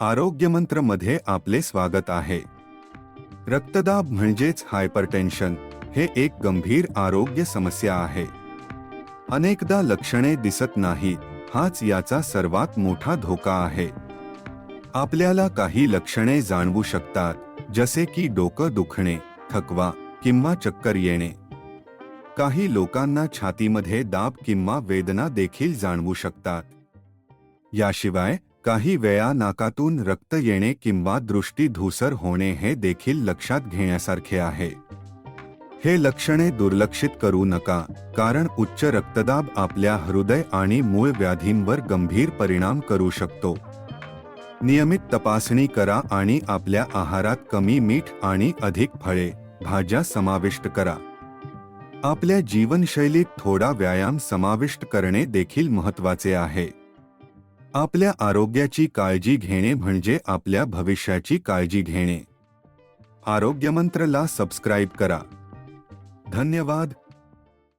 आरोग्यमंत्रमध्ये आपले स्वागत आहे. रक्तदाब म्हणजेच हायपरटेन्शन हे एक गंभीर आरोग्य समस्या आहे. अनेकदा लक्षणे दिसत नाही हाच याचा सर्वात मोठा धोका आहे. आपल्याला काही लक्षणे जाणवू शकतात जसे की डोकं दुखणे थकवा किंवा चक्कर येणे. काही लोकांना छातीमध्ये दाब किंवा वेदना देखील जाणवू शकतात. याशिवाय काही वेळा नाकातून रक्त येणे किंवा दृष्टी धूसर होणे हे देखील लक्षात घेण्यासारखे आहे. हे लक्षणे दुर्लक्षित करू नका कारण उच्च रक्तदाब आपल्या हृदय आणि मूळ व्याधींवर गंभीर परिणाम करू शकतो. नियमित तपासणी करा आणि आपल्या आहारात कमी मीठ आणि अधिक फळे भाज्या समाविष्ट करा. आपल्या जीवनशैलीत थोडा व्यायाम समाविष्ट करणे देखील महत्त्वाचे आहे. आपल्या आरोग्याची काळजी घेणे म्हणजे आपल्या भविष्याची काळजी घेणे. आरोग्यमंत्रला सबस्क्राईब करा. धन्यवाद.